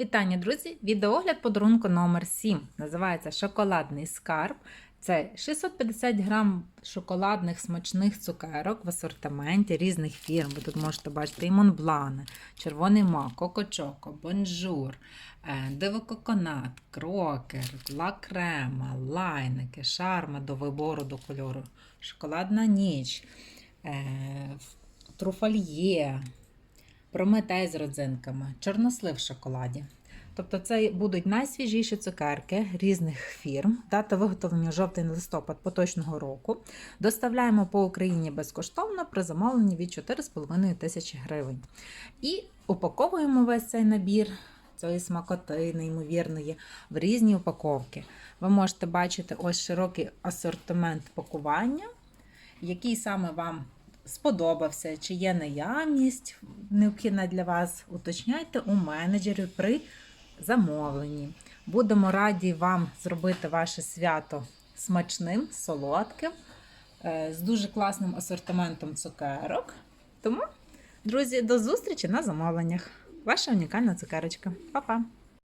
Вітання, друзі! Відеогляд подарунку номер 7 Називається Шоколадний скарб. Це 650 грам шоколадних смачних цукерок в асортименті різних фірм. Ви тут можете бачити і Монблани, Червоний мак, Коко-Чоко, Бонжур, е, Дивококонат, Крокер, Ла Крема, лайники, шарма до вибору до кольору, Шоколадна ніч, е, труфальє, Прометей з родзинками, чорнослив в шоколаді. Тобто це будуть найсвіжіші цукерки різних фірм. Дата виготовлення жовтий-листопад поточного року. Доставляємо по Україні безкоштовно при замовленні від 4,5 тисячі гривень. І упаковуємо весь цей набір цієї смакоти, неймовірної, в різні упаковки. Ви можете бачити ось широкий асортимент пакування, який саме вам сподобався, чи є наявність необхідна для вас, уточняйте у менеджерів при замовленні. Будемо раді вам зробити ваше свято смачним, солодким, е, з дуже класним асортиментом цукерок. Тому, друзі, до зустрічі на замовленнях. Ваша унікальна цукерочка. Па-па!